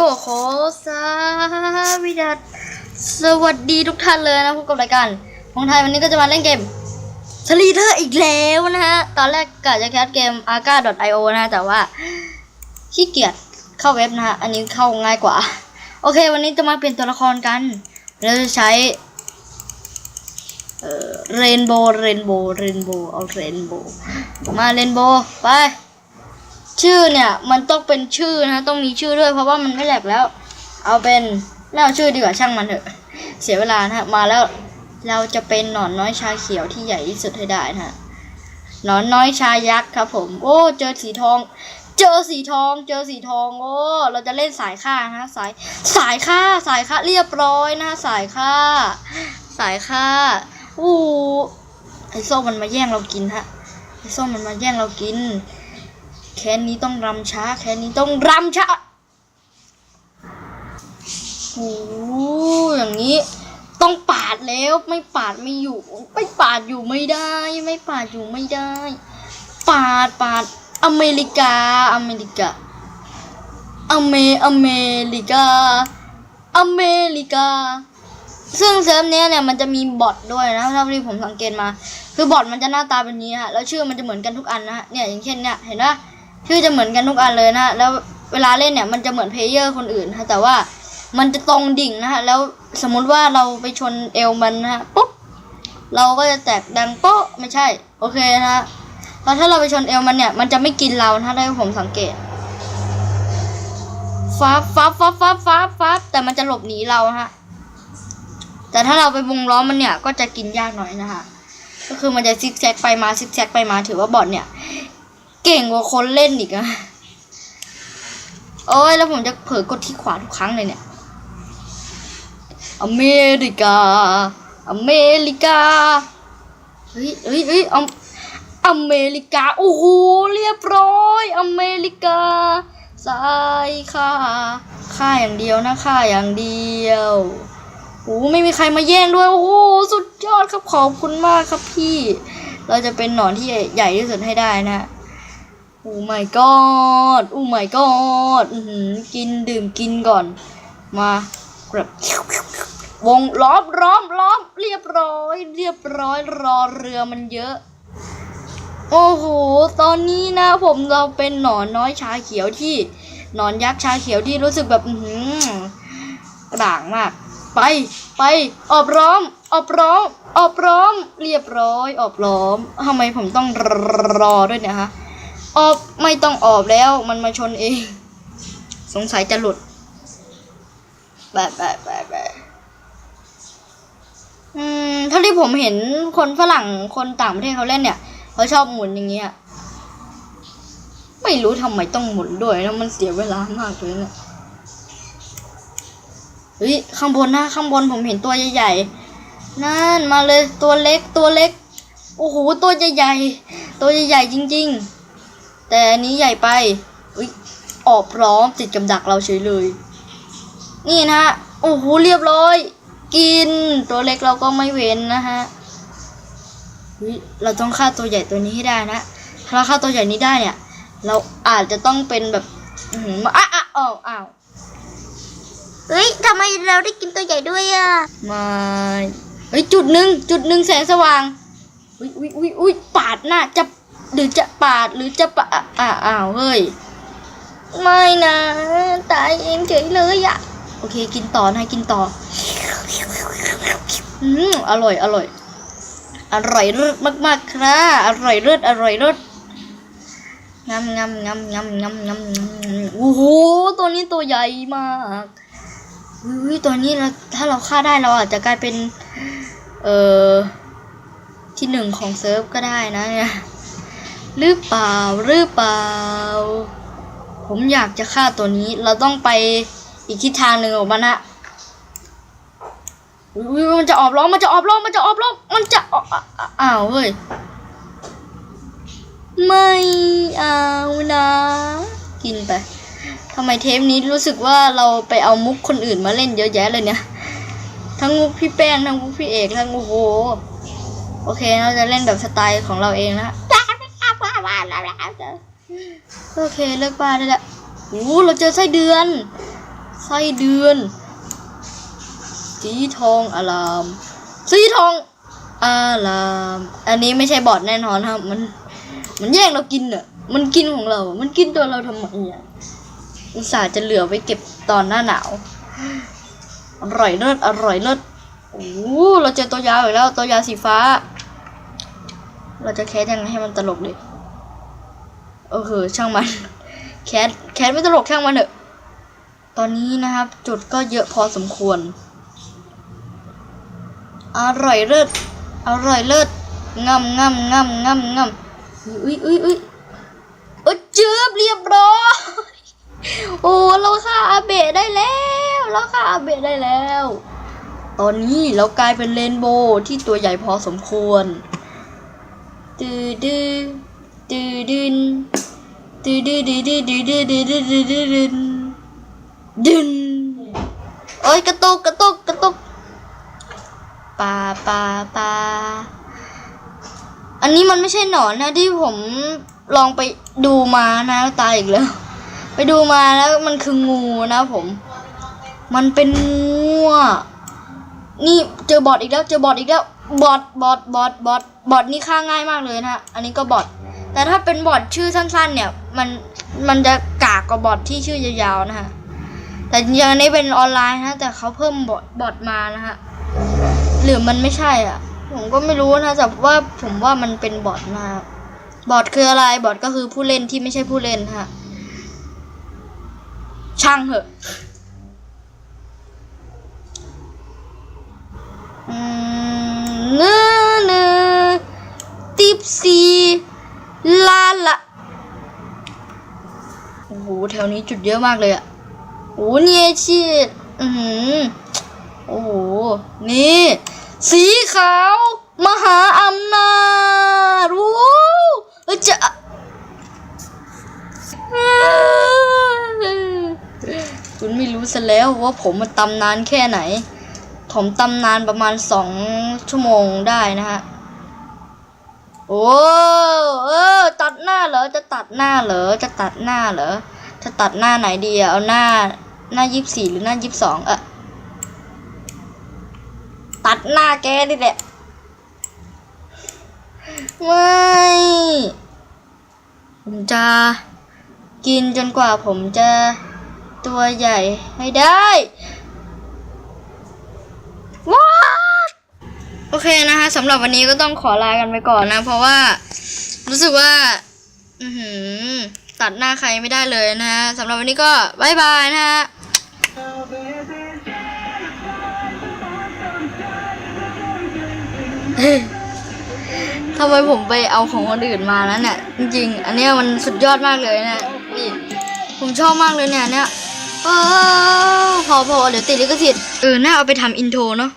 ก็ขอสวัสดีสวัสดีทุกท่านเลยนะพบกับรายการของไทยวันนี้ก็จะมาเล่นเกมสลีเทอร์อีกแล้วนะฮะ ตอนแรกกะจะแคสเกม arca.io นะฮะแต่ว่าขี้เกียจเข้าเว็บนะฮะ อันนี้เข้าง่ายกว่า โอเค วันนี้จะมาเปลี่ยนตัวละครกัน เราจะใช้เอ่อเรนโบว์เรนโบว์เรนโบว์เอาเรนโบว์มาเรนโบว์ไป ชื่อเนี่ยมันต้องเป็นชื่อนะต้องมีชื่อด้วย เพราะว่ามันไม่แหลกแล้ว เอาเป็นไม่เอาชื่อดีกว่าช่างมันเถอะ เสียเวลานะฮะมาแล้วเราจะเป็นหนอนน้อยชาเขียวที่ใหญ่ที่สุดให้ได้นะฮะหนอนน้อยชายักษ์ครับ ผม โอ้ เจอสีทอง เจอสีทอง เจอสีทองโอ้เราจะเล่นสายฆ่านะฮะสายสายฆ่าสายฆ่าเรียบร้อยนะสายฆ่า สายฆ่าอู้ไอส้มมันมาแย่งเรากินฮะไอส้มมันมาแย่งเรากิน แค้นนี้ต้องรำช้า แค้นนี้ต้องรำช้าโอ้อย่างนี้ ต้องปาดแล้วไม่ปาดไม่อยู่ ไม่ปาดอยู่ไม่ได้ ไม่ปาดอยู่ไม่ได้ ปาดปาดอเมริกา อเมริกา อเมอเมริกา อเมริกา ซึ่งเซิร์ฟเนี้ยเนี่ยมันจะมีบอทด้วยนะเท่าที่ผมสังเกตมา คือบอทมันจะหน้าตาเป็นนี้ฮะแล้วชื่อมันจะเหมือนกันทุกอันนะฮะเนี่ยอย่างเช่นเนี่ยเห็นปะ ชื่อจะเหมือนกันทุกอันเลยนะแล้วเวลาเล่นเนี่ยมันจะเหมือนเพลเยอร์คนอื่นฮะแต่ว่ามันจะตรงดิ่งนะฮะแล้วสมมุติว่าเราไปชนเอวมันนะฮะปุ๊บเราก็จะแตกดังโป๊ะไม่ใช่ โอเคนะฮะเพราะถ้าเราไปชนเอวมันเนี่ย มันจะไม่กินเรานะได้ผมสังเกตฟ้าฟ้าฟ้าฟ้าฟ้าฟ้าแต่มันจะหลบหนีเราฮะแต่ถ้าเราไปวงล้อมมันเนี่ยก็จะกินยากหน่อยนะคะก็คือมันจะซิกแซกไปมาซิกแซกไปมาถือว่าบอทเนี่ย เก่งกว่าคนเล่นอีกอะโอ้ยแล้วผมจะเผลอกดที่ขวาทุกครั้งเลยเนี่ย อเมริกา อเมริกา เฮ้ยเฮ้ยเฮ้ยอเมอเมริกา โอ้โห เรียบร้อย อเมริกาสายค่าค่าอย่างเดียวนะค่าอย่างเดียวโอ้ไม่มีใครมาแย่งด้วย โอ้โห สุดยอดครับ ขอบคุณมากครับพี่ เราจะเป็นหนอนที่ใหญ่ที่สุดให้ได้นะ โอ้ my god โอ้ my god อื้อหือกินดื่มกินก่อน มาแบบวงล้อมล้อมล้อมเรียบร้อย เรียบร้อยรอเรือมันเยอะ โอ้โห ตอนนี้นะผมเราเป็นหนอนน้อยชาเขียวที่หนอนยักษ์ชาเขียวที่รู้สึกแบบอือหือกระด่างมาก ไปไปออบร้อมออบร้อมออบร้อม เรียบร้อยออบล้อมทำไมผมต้องรอด้วยเนี่ยฮะ ออบไม่ต้องออบแล้วมันมาชนเอง สงสัยจะหลุดแบบแบบแบบแบบอืมเท่าที่ผมเห็นคนฝรั่งคนต่างประเทศเขาเล่นเนี่ยเขาชอบหมุนอย่างเงี้ยไม่รู้ทำไมต้องหมุนด้วยนะมันเสียเวลามากเลยเนี่ยเฮ้ยข้างบนนะข้างบนผมเห็นตัวใหญ่ๆนั่นมาเลยตัวเล็กตัวเล็กโอ้โหตัวใหญ่ๆตัวใหญ่ๆจริง ๆ แต่อันนี้ใหญ่ไปอุ้ยออกพร้อมติดกับดักเราเฉยเลย นี่นะฮะโอ้โหเรียบร้อย กินตัวเล็กเราก็ไม่เว้นนะฮะเฮ้ยเราต้องฆ่าตัวใหญ่ตัวนี้ให้ได้นะถ้าเราฆ่าตัวใหญ่นี้ได้เนี่ย เราอาจจะต้องเป็นแบบอื้อหือมาอะอะอ้าวอ้าวเฮ้ยทำไมเราได้กินตัวใหญ่ด้วยอะมาเฮ้ยจุดหนึ่งจุดหนึ่งแสงสว่างอุ้ยอุ้ยอุ้ยอุ้ยปาดหน้าจะ หรือจะปาดหรือจะปาอะอ้าวเฮ้ย ไม่นะ ตายเองเฉยเลยอะโอเค กินต่อนะกินต่อ อืมอร่อย อร่อย อร่อยเลิศมาก ๆ ครับอร่อยเลิศอร่อยเลิศงำงำงำงำงำงำโอ้โห ตัวนี้ตัวใหญ่มากอุ้ยตัวนี้เราถ้าเราฆ่าได้เราอาจจะกลายเป็น เอ่อ ที่หนึ่งของเซิร์ฟก็ได้นะเนี่ย หรือเปล่าหรือเปล่า ผมอยากจะฆ่าตัวนี้ เราต้องไปอีกทิศทางหนึ่งของมันะมันจะออกล้อมมันจะออกล้อมมันจะออกล้อมมันจะออกอะอะอ้าวเฮ้ยไม่เอานะกินไปทำไมเทปนี้รู้สึกว่าเราไปเอามุกคนอื่นมาเล่นเยอะแยะเลยเนี่ย ทั้งมุกพี่แป้งทั้งมุกพี่เอกทั้งโอ้โห โอเคเราจะเล่นแบบสไตล์ของเราเองนะ โอเคเลิกบ้าได้แล้วโอ้เราเจอไส้เดือน ไส้เดือน สีทองอาราม สีทองอาราม อันนี้ไม่ใช่บอดแน่นอนครับ มัน มันแย่งเรากินอะมันกินของเรา มันกินตัวเราทำไมอะอุตส่าห์จะเหลือไว้เก็บตอนหน้าหนาว อร่อยเลิศอร่อยเลิศโอ้เราเจอตัวยาวอีกแล้ว ตัวยาวสีฟ้า เราจะแคสยังไงให้มันตลกเลย ออคือช่างมันแคสแคสไม่ตลกช่างมันเถอะ ตอนนี้นะครับ จุดก็เยอะพอสมควร อร่อยเลิศอร่อยเลิศงำงำงำงำงำอุ้ยอุ้ยอุ้ยโอ้เจือบเรียบร้อยโอ้เราฆ่าอาเบะได้แล้วเราฆ่าอาเบะได้แล้ว ตอนนี้เรากลายเป็นเรนโบว์ที่ตัวใหญ่พอสมควรตือดือตือดึนตือ ดือดือดือดือดือดือดือดือดือดึนดึนโอ้ยกระตุกกระตุกกระตุกปลาปลาปลาอันนี้มันไม่ใช่หนอนนะที่ผมลองไปดูมานะตายอีกแล้ว ไปดูมาแล้วมันคืองูนะผม มันเป็นงูนี่เจอบอทอีกแล้วเจอบอทอีกแล้วบอทบอทบอทบอทบอทนี่ฆ่าง่ายมากเลยนะฮะอันนี้ก็บอท แต่ถ้าเป็นบอทชื่อสั้นๆ เนี่ย มันมันจะกากกว่าบอทที่ชื่อยาวๆนะฮะแต่จริงนี้เป็นออนไลน์นะแต่เขาเพิ่มบอทบอทมานะฮะหรือมันไม่ใช่อะ ผมก็ไม่รู้นะแต่ว่าผมว่ามันเป็นบอทนะฮะบอทคืออะไรบอทก็คือผู้เล่นที่ไม่ใช่ผู้เล่นฮะช่างเหอะ อืมเนื้อเนื้อติบซีลาละโอ้โห แถ วนี้จุดเยอะมากเลยอะโอ้เนี่ยชีอือหือโอ้โห นี่ สีขาว มหาอำนาจโอ้เอ้ยจะคุณไม่รู้ซะแล้วว่าผมมันตำนานแค่ไหน ผมตำนานประมาณสองชั่วโมงได้นะฮะ โอ้ เออ ตัดหน้าเหรอ จะตัดหน้าเหรอ จะตัดหน้าเหรอ จะตัดหน้าไหนดีอะเอาหน้าหน้ายี่สิบสี่หรือหน้ายี่สิบสองอะตัดหน้าแกนี่แหละไม่ผมจะกินจนกว่าผมจะตัวใหญ่ให้ได้ว้าโอเคนะคะสำหรับวันนี้ก็ต้องขอลากันไปก่อนนะ เพราะว่ารู้สึกว่า อือหือ ตัดหน้าใครไม่ได้เลยนะฮะสำหรับวันนี้ก็บายบายนะฮะทำไมผมไปเอาของคนอื่นมาแล้วเนี่ย จริงๆ อันเนี้ยมันสุดยอดมากเลยนะนี่ผมชอบมากเลยเนี่ยเนี่ยพอพอเดี๋ยวติดลิขสิทธิ์เออน่าเอาไปทำอินโทรเนาะ